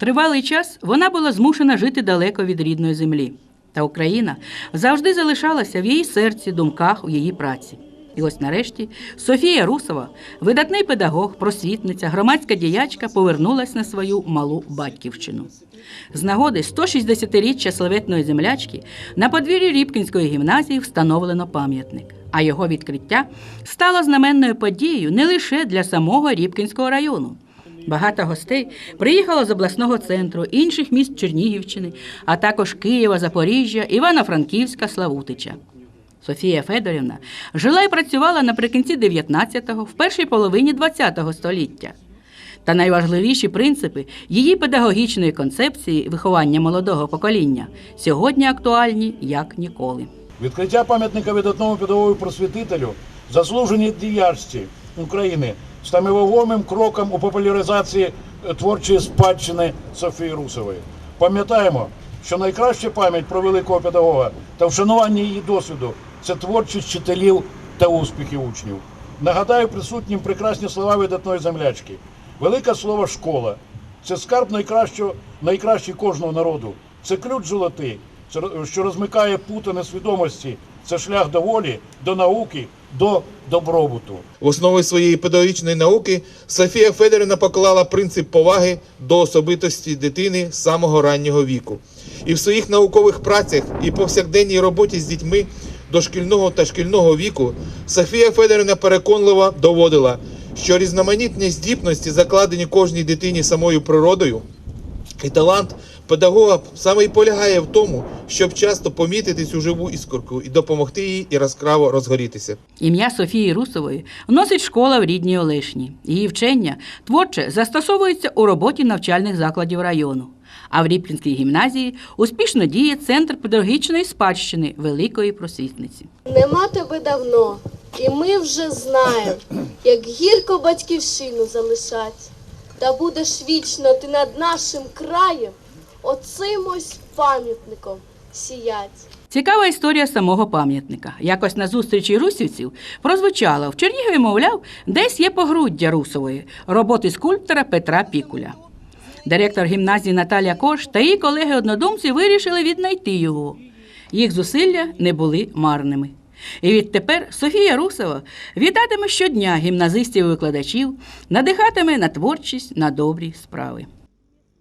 Тривалий час вона була змушена жити далеко від рідної землі. Та Україна завжди залишалася в її серці, думках, у її праці. І ось нарешті Софія Русова, видатний педагог, просвітниця, громадська діячка, повернулась на свою малу батьківщину. З нагоди 160-річчя славетної землячки на подвір'ї Рібкінської гімназії встановлено пам'ятник, а його відкриття стало знаменною подією не лише для самого Рібкінського району. Багато гостей приїхало з обласного центру, інших міст Чернігівщини, а також Києва, Запоріжжя, Івано-Франківська, Славутича. Софія Федорівна жила і працювала наприкінці 19-го, в першій половині 20-го століття. Та найважливіші принципи її педагогічної концепції виховання молодого покоління сьогодні актуальні як ніколи. Відкриття пам'ятника видатному педагогу просвітителю, заслуженій діячці України, стане вагомим кроком у популяризації е, творчої спадщини Софії Русової. Пам'ятаємо, що найкраща пам'ять про великого педагога та вшанування її досвіду це творчість вчителів та успіхи учнів. Нагадаю присутнім прекрасні слова видатної землячки. Велике слово школа це скарб найкращого, найкращий кожного народу. Це ключ золотий, що розмикає пути несвідомості. Це шлях до волі, до науки, до добробуту. В основі своєї педагогічної науки Софія Федорівна поклала принцип поваги до особистості дитини з самого раннього віку. І в своїх наукових працях і повсякденній роботі з дітьми дошкільного та шкільного віку Софія Федорівна переконливо доводила, що різноманітні здібності, закладені кожній дитині самою природою, і талант педагога саме і полягає в тому, щоб часто помітити цю живу іскорку і допомогти їй яскраво розгорітися. Ім'я Софії Русової носить школа в рідній Олешні. Її вчення творче застосовується у роботі навчальних закладів району. А в Ріпкінській гімназії успішно діє Центр педагогічної спадщини Великої просвітниці. Нема тебе давно, і ми вже знаємо, як гірко батьківщину залишать. Та будеш вічно ти над нашим краєм оцим ось пам'ятником сіять. Цікава історія самого пам'ятника. Якось на зустрічі русівців прозвучало в Чернігові, мовляв, десь є погруддя Русової роботи скульптора Петра Пікуля. Директор гімназії Наталя Кош та її колеги-однодумці вирішили віднайти його. Їх зусилля не були марними. І відтепер Софія Русова вітатиме щодня гімназистів і викладачів, надихатиме на творчість, на добрі справи.